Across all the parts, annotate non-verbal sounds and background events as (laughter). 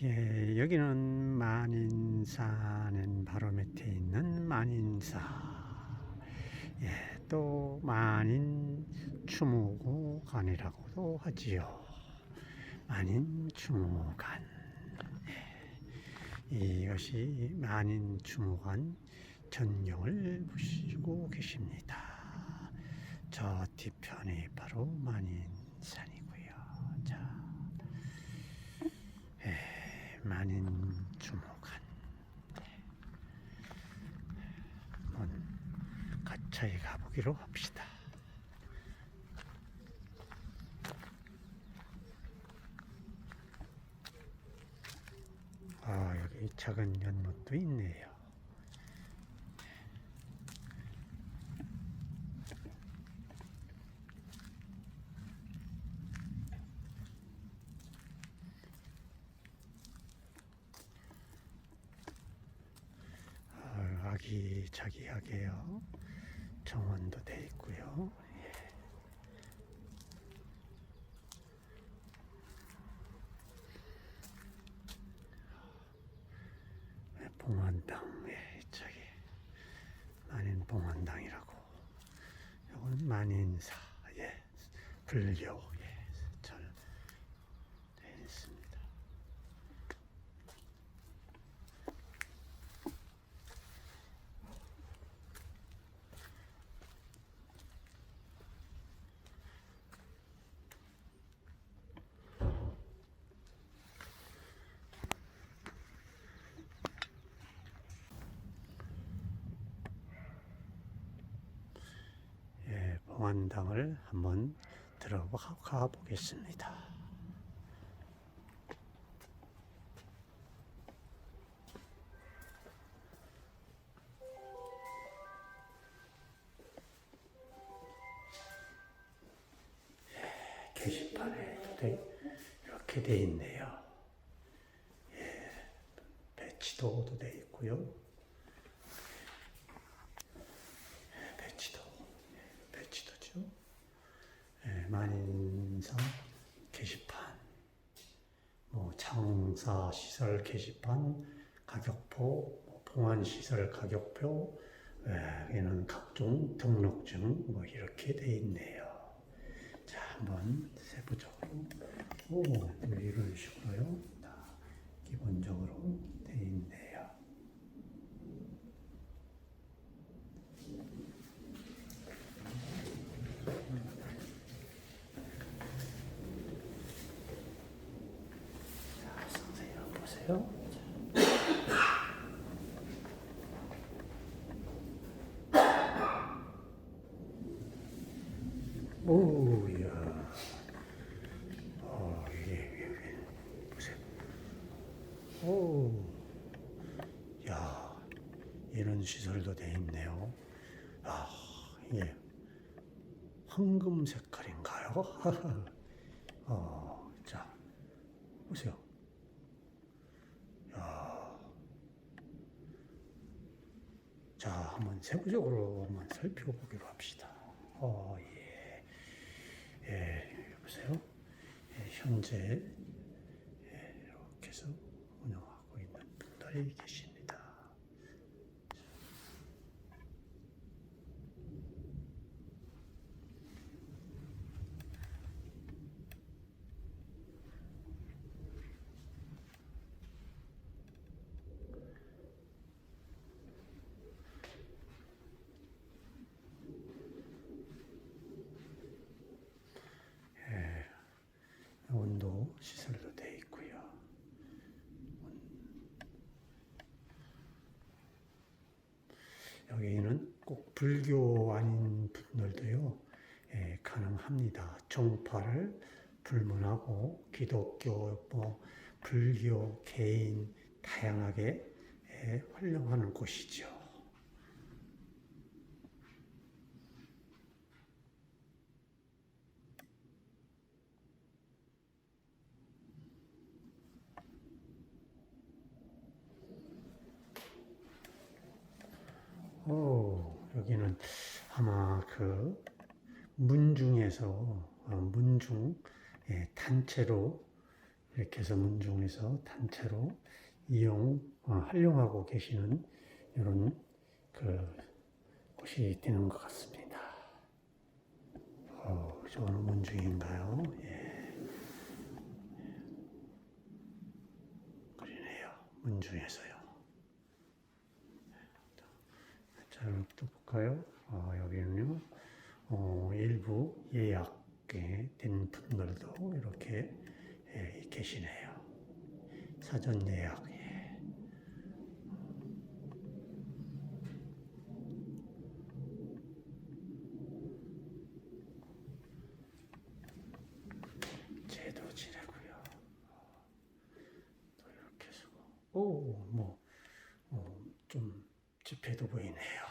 예, 여기는 만인사는 바로 밑에 있는 만인사. 예, 또 만인 추모관이라고도 하지요. 만인 추모관. 예, 이것이 만인 추모관 전경을 보시고 계십니다. 저 뒤편이 바로 만인산이고요. 자. 만인 주목한 한번 가차에 가보기로 합시다. 아 여기 작은 연못도 있네요. 아, 아기자기하게요. 정원도 돼 있고요. 예. 예, 봉안당, 예, 저기 만인 봉안당이라고. 이건 만인사, 예, 불교, 예, 잘돼 있습니다. 예, 봉안당을 한번 들어가 보겠습니다. 예, 게시판에 돼- 이렇게 돼 있네요. 예, 배치도도 돼 있고요. 배치도, 예, 배치도죠. 예, 만인사 게시판, 뭐 창사 시설 게시판, 가격표, 뭐 봉안 시설 가격표, 예, 여기는 각종 등록증 뭐 이렇게 돼 있네요. 자, 한번 세부적으로, 오, 네, 이런 식으로요. 다 기본적으로 돼 있네요. 자, 상세히 보세요. 오야. 어, 이게, 이게, 보세요. 오. 야, 이런 시설도 돼 있네요. 아, 이게 황금 색깔인가요? (laughs) 어, 자, 보세요. 자, 한번 세부적으로 한번 살펴보기로 합시다. 어, 예. 예, 보세요. 예, 현재 예, 이렇게 해서 운영하고 있는 분들이 계십니다. 온도 시설도 돼 있고요. 여기는 꼭 불교 아닌 분들도요, 예, 가능합니다. 종파를 불문하고 기독교, 뭐 불교, 개인 다양하게 예, 활용하는 곳이죠. 오, 여기는 아마 그 문중에서 어, 문중 예, 단체로 이렇게 해서 문중에서 단체로 이용, 어, 활용하고 계시는 이런 그 곳이 되는 것 같습니다. 어, 저 어느 문중인가요? 예. 그러네요. 문중에서요. 자, 여기 또 볼까요? 어, 여기는요, 어, 일부 예약된 분들도 이렇게 예, 계시네요. 사전 예약. 예. 제도 지내고요. 또 이렇게 쓰고, 오, 뭐, 어, 좀 집회도 보이네요.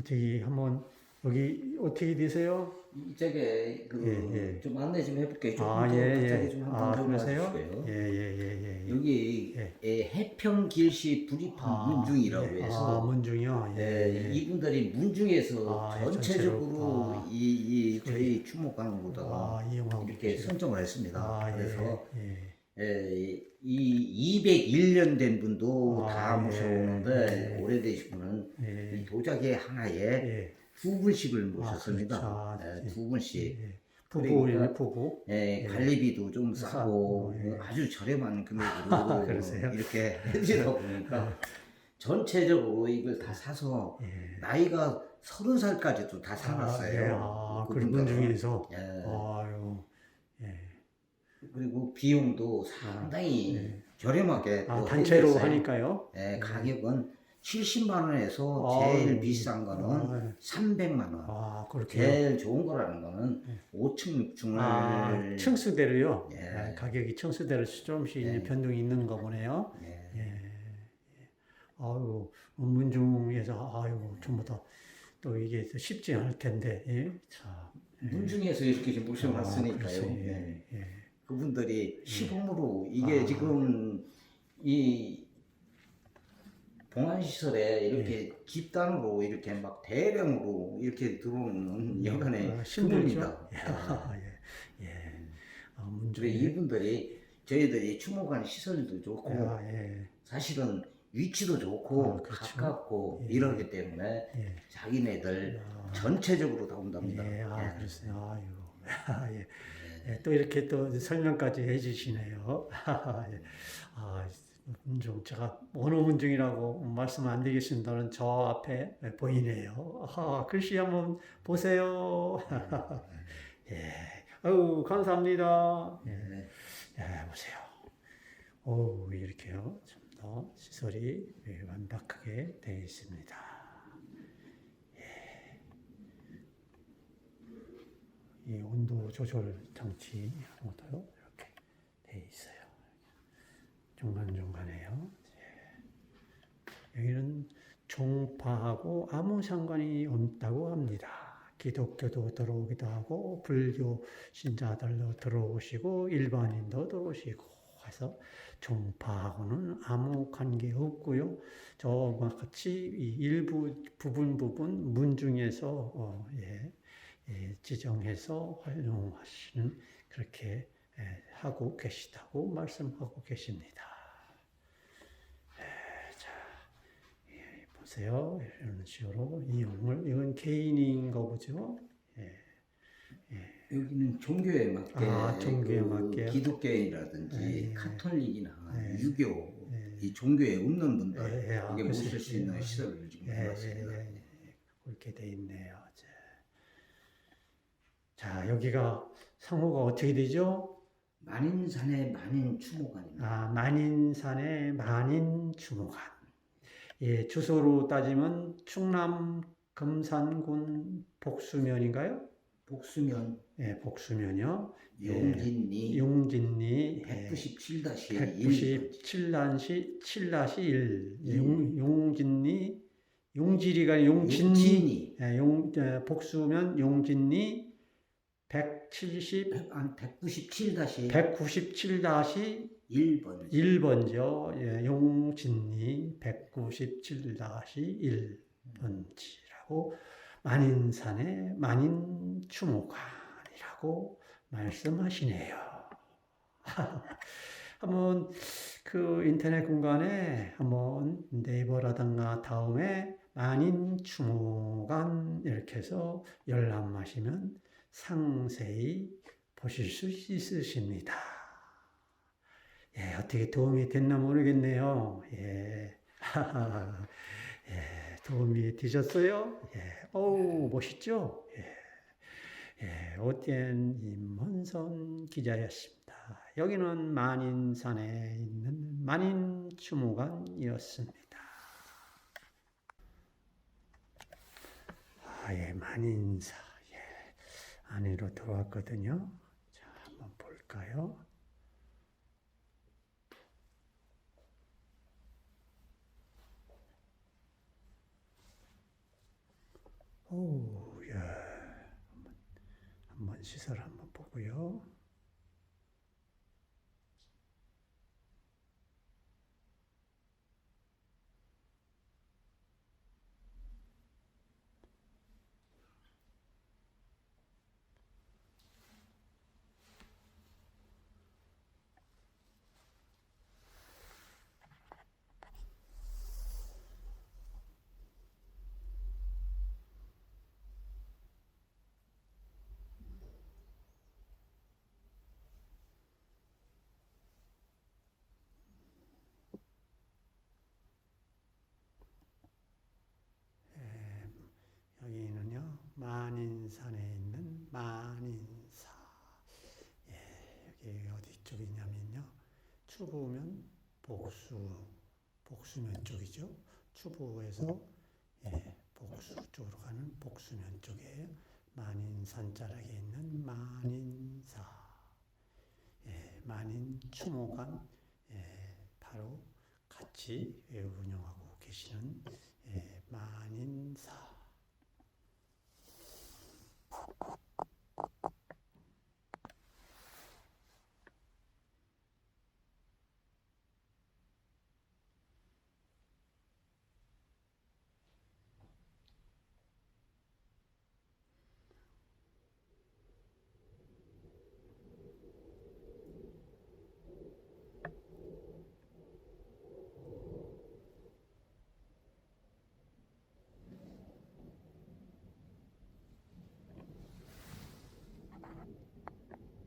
어떻게 한번 여기 어떻게 되세요? 이쪽에 그 예, 좀 안내 좀 해볼게요. 조금 아, 더 예, 예. 좀 아, 한번 좀 그러세요? 예, 예, 예, 예. 예. 여기 예. 예, 해평길시 불입한 아, 문중이라고 예. 해서 아, 문중이요? 예, 예, 예. 이분들이 문중에서 아, 예, 전체적으로 전체로. 아. 이, 이 저희 추모관으로다가 아, 이용하고 이렇게. 선정을 했습니다. 아, 그래서 예, 예. 예, 이 201년 된 분도 아, 다 예. 모셔오는데 예. 오래되신 분은 예. 이 도자기 하나에 예. 두 분씩을 모셨습니다. 그렇죠. 아, 예, 예. 두 분씩. 예. 부부이네, 그러니까 부부. 예, 예. 관리비도 좀 싸고 예. 아주 저렴한 금액으로 (laughs) 그러세요? 이렇게 해주다 보니까 전체적으로 이걸 다 사서 예. 나이가 서른 살까지도 다 살았어요. 아, 예. 아, 그 그분들은. 문중에서. 예. 아유. 예. 그리고 비용도 상당히 예. 저렴하게 아, 또 단체로. 하니까요. 예, 가격은 70만 원에서 아유. 제일 비싼 거는 아, 300만 원. 아, 그렇게. 제일 좋은 거라는 거는 5층 6층을 아, 층수대로요. 예. 아, 가격이 층수대로 조금씩 예. 변동이 있는 거 보네요. 예. 예. 예. 아유, 문중에서 아유, 전부 다또 이게 또 쉽지 않을 텐데. 예. 자. 예. 문중에서 이렇게 좀 아, 예. 예. 예. 그분들이 시범으로 이게 아. 지금 이 봉안시설에 이렇게 예. 집단으로 이렇게 막 대량으로 이렇게 들어오는 여간의 아, 힘들죠. 드문입니다. (laughs) 아, 예. 예. 아, 그래. 이분들이 저희들이 추모관 시설도 좋고 아, 예. 사실은 위치도 좋고 아, 그렇죠. 가깝고 예. 이러기 때문에 예. 자기네들 아. 전체적으로 다 온답니다. 예, 아, 예. 그렇어요. 아유, (laughs) 아, 예. 예, 또 이렇게 또 설명까지 해주시네요. (laughs) 예. 아, 문중 제가 어느 문중이라고 말씀 안 드리겠습니다는 저 앞에 보이네요. 아, 글씨 한번 보세요. (laughs) 예, 아유 감사합니다. 예, 네. 예, 보세요. 오, 이렇게요. 좀 더 시설이 예, 완벽하게 되어 있습니다. 이 온도 조절 장치 모두 이렇게 돼 있어요. 중간 중간에요. 예. 여기는 종파하고 아무 상관이 없다고 합니다. 기독교도 들어오기도 하고 불교 신자들도 들어오시고 일반인도 들어오시고 해서 종파하고는 아무 관계 없고요. 저와 같이 이 일부 부분 부분 문중에서 어, 예, 예, 지정해서 활용하시는 그렇게 예, 하고 계시다고 말씀하고 계십니다. 예, 자, 예, 보세요. 이런 식으로 이용을 이건 개인인 거죠. 예, 여기는 종교에 맞게, 아, 종교에 그 맞게요? 기독교인이라든지 예. 카톨릭이나 예. 유교 예. 이 종교에 없는 분들 예, 예, 아, 여기 글쎄, 모실 수 있는 예. 시설을 지금 예, 해놨습니다. 예, 예, 예. 그렇게 돼 있네요. 자, 자, 여기가 상호가 어떻게 되죠? 만인산의 만인 추모관입니다. 아, 만인산의 만인주무관. 예, 주소로 따지면 충남 금산군 복수면인가요? 복수면 예, 복수면이요. 예, 용진리 용진리 예, 197-1 197-7-1 7-1 용, 용진리 용지리가 용진리 용진리 예, 용 예, 복수면 용진리 170 197-1번 197-1번죠. 예, 용진리 197-1번지라고 만인산의 만인추모관이라고 말씀하시네요. (laughs) 한번 그 인터넷 공간에 한번 네이버라든가 다음에 만인추모관 이렇게 해서 열람하시면 상세히 보실 수 있으십니다. 예, 어떻게 도움이 됐나 모르겠네요. 예. (laughs) 예, 도움이 되셨어요? 예. 어우, 멋있죠? 예. 예, 오티엔 임헌선 기자였습니다. 여기는 만인산에 있는 만인추모관이었습니다. 아, 예, 만인사. 예, 안으로 들어왔거든요. 자, 한번 볼까요? 오, 예. 한번, 시설 한번 보고요. 만인산에 있는 만인사. 예, 여기 어디 쪽이냐면요, 추부면 복수, 복수면 쪽이죠. 추부에서 예, 복수 쪽으로 가는 복수면 쪽이에요. 만인산 자락에 있는 만인사. 예, 만인 추모관 예, 바로 같이 운영하고 계시는 예, 만인사.